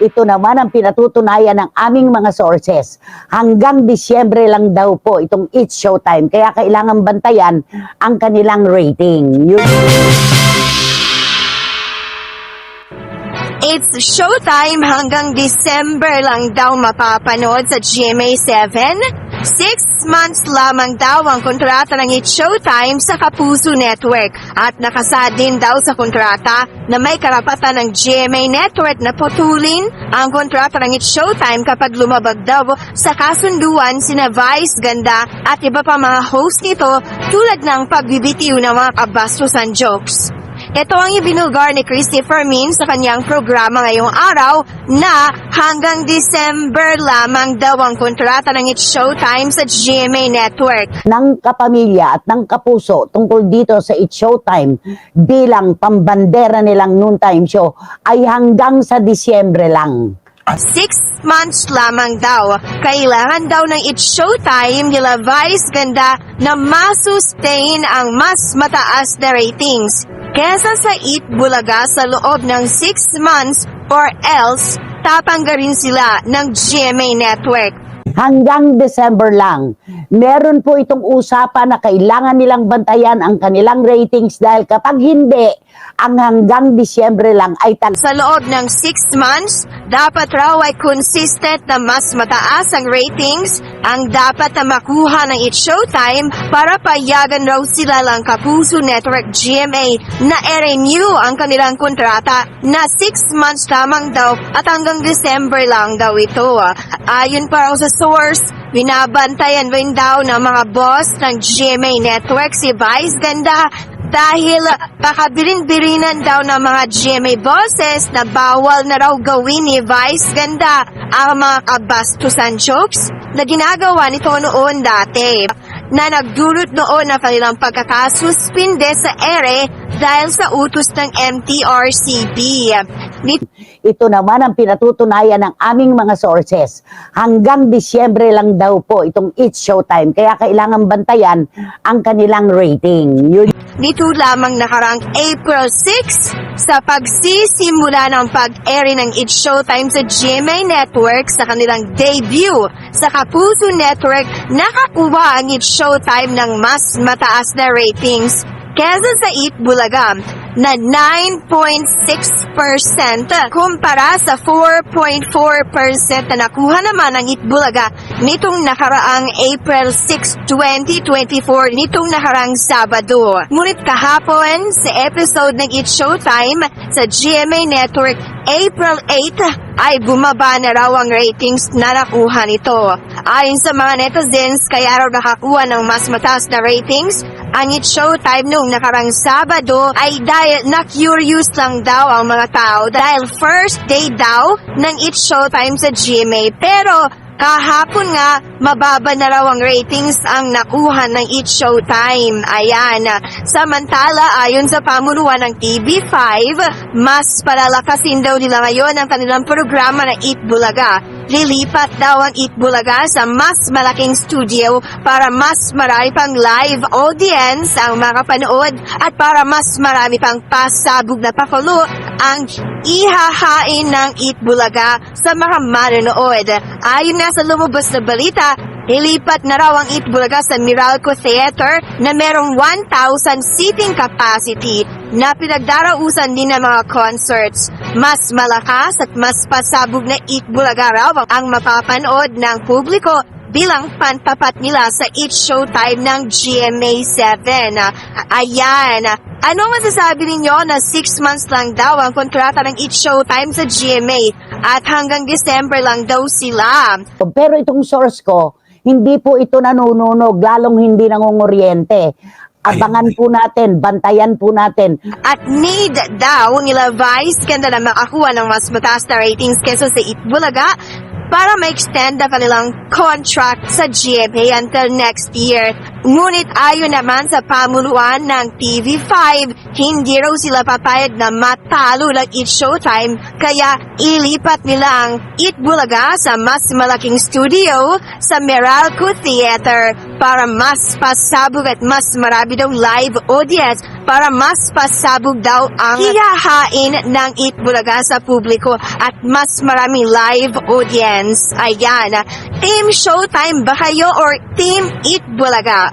Ito naman ang pinatutunayan ng aming mga sources. Hanggang Disyembre lang daw po itong It's Showtime. Kaya kailangan bantayan ang kanilang rating. It's showtime hanggang December lang daw mapapanood sa GMA7. Six months lamang daw ang kontrata ng It's Showtime sa Kapuso Network at nakasad din daw sa kontrata na may karapatan ng GMA Network na putulin ang kontrata ng It's Showtime kapag lumabag daw sa kasunduan sina Vice Ganda at iba pa mga host nito tulad ng pagbibitiw ng mga kabastusan jokes. Ito ang ibinulgar ni Christopher Min sa kanyang programa ngayong araw na hanggang December lamang daw ang kontrata ng It's Showtime sa GMA Network. ng kapamilya at ng kapuso tungkol dito sa It's Showtime bilang pambandera nilang noontime show ay hanggang sa Disyembre lang. Six months lamang daw. Kailangan daw ng It's Showtime nila Vice Ganda na masustain ang mas mataas na ratings kesa sa Eat Bulaga sa loob ng 6 months or else tatanggarin sila ng GMA Network. Hanggang December lang. Meron po itong usapan na kailangan nilang bantayan ang kanilang ratings dahil kapag hindi, ang hanggang Disyembre lang ay tag Sa loob ng 6 months, dapat raw ay consistent na mas mataas ang ratings ang dapat na makuha ng It's Showtime para payagan raw sila lang Kapuso Network GMA na i-renew ang kanilang kontrata na 6 months lamang daw at hanggang December lang daw ito. Ayon pa raw sa source, binabantayan rin daw ng mga boss ng GMA Network si Vice Ganda dahil pakabilin-birinan daw ng mga GMA bosses na bawal na raw gawin ni Vice Ganda ang mga kabastusan jokes na ginagawa nito noon dati na nagdulot noon ng kanilang pagkakasuspinde sa ere dahil sa utos ng MTRCB. Ito naman ang pinatutunayan ng aming mga sources. Hanggang Disyembre lang daw po itong It's Showtime. Kaya kailangan bantayan ang kanilang rating. Yun Nito lamang nakarang April 6 sa pagsisimula ng pag-airy ng It's Showtime sa GMA Network sa kanilang debut sa Kapuso Network, nakakuha ang It's Showtime ng mas mataas na ratings kesa sa Eat Bulaga na 9.6% kumpara sa 4.4% na nakuha naman ng Itbulaga nitong nakaraang April 6, 2024 nitong nakaraang Sabado. Ngunit kahapon sa episode ng It Showtime sa GMA Network April 8 ay bumaba na raw ang ratings na nakuha nito. Ayon sa mga netizens, kaya raw nakakuha ng mas mataas na ratings ang It Showtime noong nakarang Sabado ay dahil na-curious lang daw ang mga tao dahil first day daw ng It Showtime sa GMA. Pero kahapon nga, mababa na raw ang ratings ang nakuha ng It Showtime. Ayan. Samantala, ayon sa pamunuan ng TV5, mas palalakasin daw nila ngayon ang kanilang programa na Eat Bulaga. Lilipat daw ang Eat Bulaga sa mas malaking studio para mas marami pang live audience ang makapanood at para mas marami pang pasabog na pakulo ang ihahain ng Eat Bulaga sa mga manonood. Ayon nga sa lumabas na balita, Ilipat na raw ang Eat Bulaga sa Miralco Theater na merong 1,000 seating capacity na pinagdarausan din ng mga concerts. Mas malakas at mas pasabog na Eat Bulaga raw ang mapapanood ng publiko bilang pantapat nila sa Eat Showtime ng GMA7. Ayan. Ano masasabi ninyo na 6 months lang daw ang kontrata ng Eat Showtime sa GMA at hanggang December lang daw sila? Pero itong source ko, hindi po ito nanununog, lalong hindi nangunguryente. Abangan po natin, bantayan po natin. At need daw nila Vice ganda na makakuha ng mas mataas na ratings kesa sa Itbulaga para ma-extend ang kanilang contract sa GMA until next year. Ngunit ayon naman sa pamunuan ng TV5, hindi raw sila papayag na matalo ng It Showtime kaya ilipat nila ang It Bulaga sa mas malaking studio sa Meralco Theater para mas pasabog at mas marami daw live audience para mas pasabog daw ang hihahain ng Eat Bulaga sa publiko at mas maraming live audience. Ayan. Team Showtime ba kayo or Team Eat Bulaga?